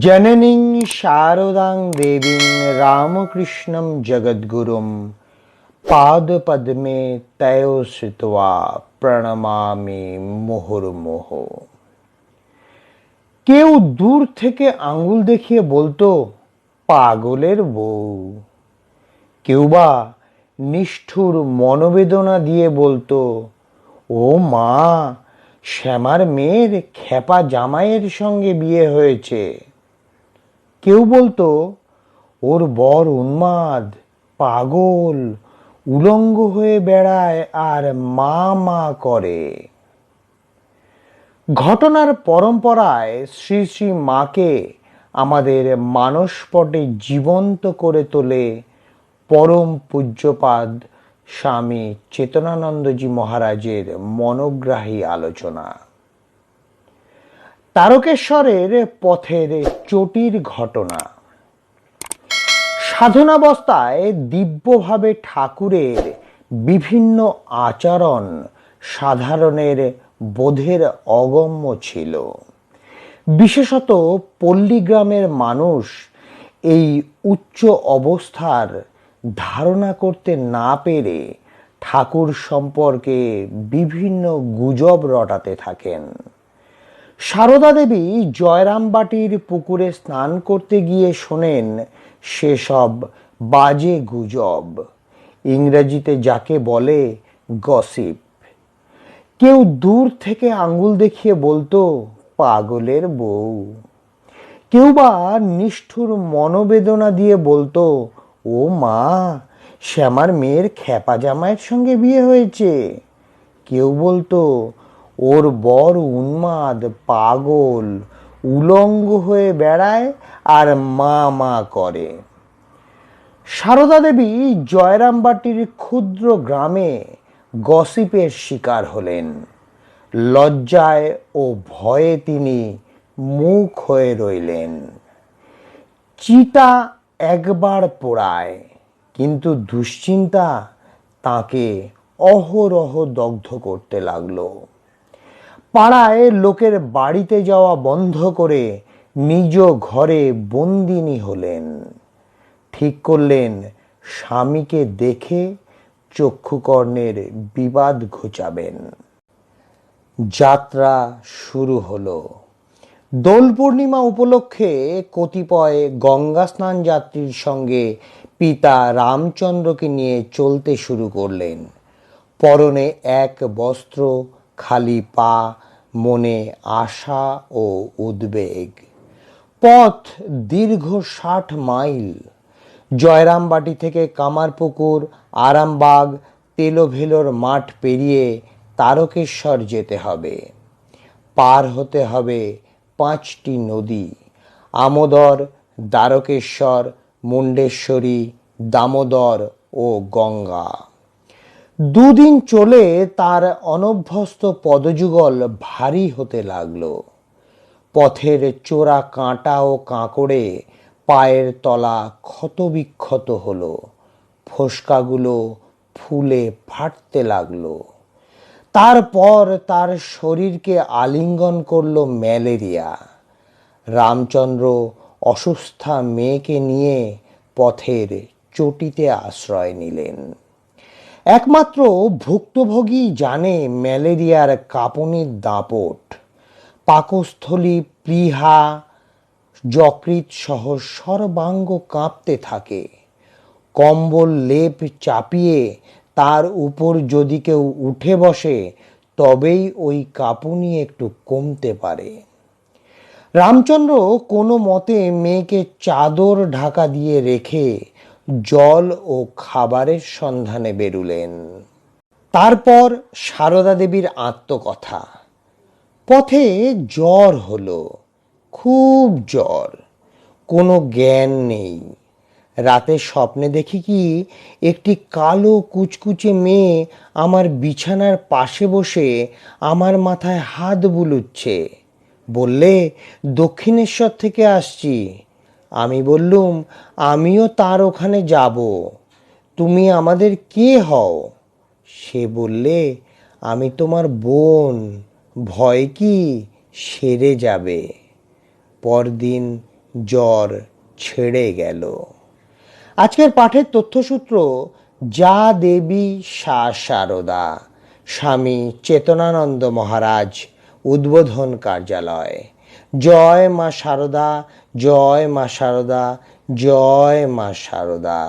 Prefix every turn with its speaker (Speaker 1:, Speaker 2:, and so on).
Speaker 1: জননীং শারদাং দেবীং রামকৃষ্ণম পদ্মে তয় তয়োশ্রিতা প্রণমামি মুহুর্মুহ। কেউ দূর থেকে আঙুল দেখিয়ে বলতো, পাগলের বউ। কেউ বা নিষ্ঠুর মনোবেদনা দিয়ে বলতো, ও মা, শ্যামার মেয়ের খেপা জামাইয়ের সঙ্গে বিয়ে হয়েছে। কেউ বলতো, ওর বর উন্মাদ, পাগল, উলঙ্গ হয়ে বেড়ায় আর মা মা করে। ঘটনার পরম্পরায় শ্রী শ্রী মাকে আমাদের মানসপটে জীবন্ত করে তোলে পরম পূজ্যপাদ স্বামী চেতনানন্দজি মহারাজের মনোগ্রাহী আলোচনা। তারকেশ্বরের পথের চটির ঘটনা। সাধনাবস্থায় দিব্যভাবে ঠাকুরের বিভিন্ন আচরণ সাধারণের বোধের অগম্য ছিল। বিশেষত পল্লীগ্রামের মানুষ এই উচ্চ অবস্থার ধারণা করতে না পেরে ঠাকুর সম্পর্কে বিভিন্ন গুজব রটাতে থাকেন। সারদা দেবী জয়রামবাটির পুকুরে স্নান করতে গিয়ে শোনেন সেসব বাজে গুজব। ইংরেজিতে যাকে বলে গসিপ কেউ দূর থেকে আঙ্গুল দেখিয়ে বলতো, পাগলের বউ। কেউ বা নিষ্ঠুর মনোবেদনা দিয়ে বলতো, ও মা, শ্যামার মেয়ের খেপা জামাইয়ের সঙ্গে বিয়ে হয়েছে। কেউ বলতো ওর বর উন্মাদ পাগল, উলঙ্গ হয়ে বেড়ায় আর মা মা করে। সারদা দেবী জয়রামবাটির ক্ষুদ্র গ্রামে গসিপের শিকার হলেন। লজ্জায় ও ভয়ে তিনি মুখ হয়ে রইলেন। চিতা একবার পোড়ায়, কিন্তু দুশ্চিন্তা তাকে অহরহ দগ্ধ করতে লাগল। পাড়ায় লোকের বাড়িতে যাওয়া বন্ধ করে নিজ ঘরে বন্দিনী হলেন। ঠিক করলেন স্বামীকে দেখে চক্ষুকর্ণের বিবাদ ঘুচাবেন। যাত্রা শুরু হলো। দোল পূর্ণিমা উপলক্ষে কতিপয় গঙ্গা স্নান যাত্রীর সঙ্গে পিতা রামচন্দ্রকে নিয়ে চলতে শুরু করলেন। পরনে এক বস্ত্র, খালি পা মনে আশা ও উদ্বেগ। পথ দীর্ঘ ষাট মাইল। জয়রামবাটি থেকে কামারপুকুর, আরামবাগ, তেলোভেলোর মাঠ পেরিয়ে তারকেশ্বর যেতে হবে। পার হতে হবে পাঁচটি নদী। আমোদর, দ্বারকেশ্বর, মুন্ডেশ্বরী, দামোদর ও গঙ্গা। দুদিন চলে তার অনভ্যস্ত পদযুগল ভারী হতে লাগল। পথের চোরা কাঁটা ও কাঁকড়ে পায়ের তলা ক্ষতবিক্ষত হলো। ফোসকাগুলো ফুলে ফাটতে লাগল। তারপর তার শরীরকে আলিঙ্গন করল ম্যালেরিয়া। রামচন্দ্র অসুস্থা মেয়েকে নিয়ে পথের চটিতে আশ্রয় নিলেন। একমাত্র ভুক্তভোগী জানে ম্যালেরিয়ার কাঁপুনির দাপট। পাকস্থলী প্লীহা যকৃৎ সহ সর্বাঙ্গ কাঁপতে থাকে। কম্বল লেপ চাপিয়ে তার উপর যদি কেউ উঠে বসে, তবেই ওই কাঁপুনি একটু কমতে পারে। রামচন্দ্র কোনো মতে মেয়েকে চাদর ঢাকা দিয়ে রেখে জল ও খাবারের সন্ধানে বেরুলেন। তারপর সারদা দেবীর আত্মকথা। পথে জ্বর হলো, খুব জ্বর, কোনো জ্ঞান নেই। রাতে স্বপ্নে দেখি কি, একটি কালো কুচকুচে মেয়ে আমার বিছানার পাশে বসে আমার মাথায় হাত বুলুচ্ছে। বললে, দক্ষিণেশ্বর থেকে আসছি। আমি বললুম, আমিও তার ওখানে যাব। তুমি আমাদের কে হও? সে বললে, আমি তোমার বোন। ভয় কি? সেরে যাবে। পরদিন জ্বর ছেড়ে গেল। আজকের পাঠের তথ্যসূত্র, যা দেবী সা সারদা, স্বামী চেতনানন্দ মহারাজ, উদ্বোধন কার্যালয়। জয় মা সারদা জয় মা সারদা জয় মা সারদা।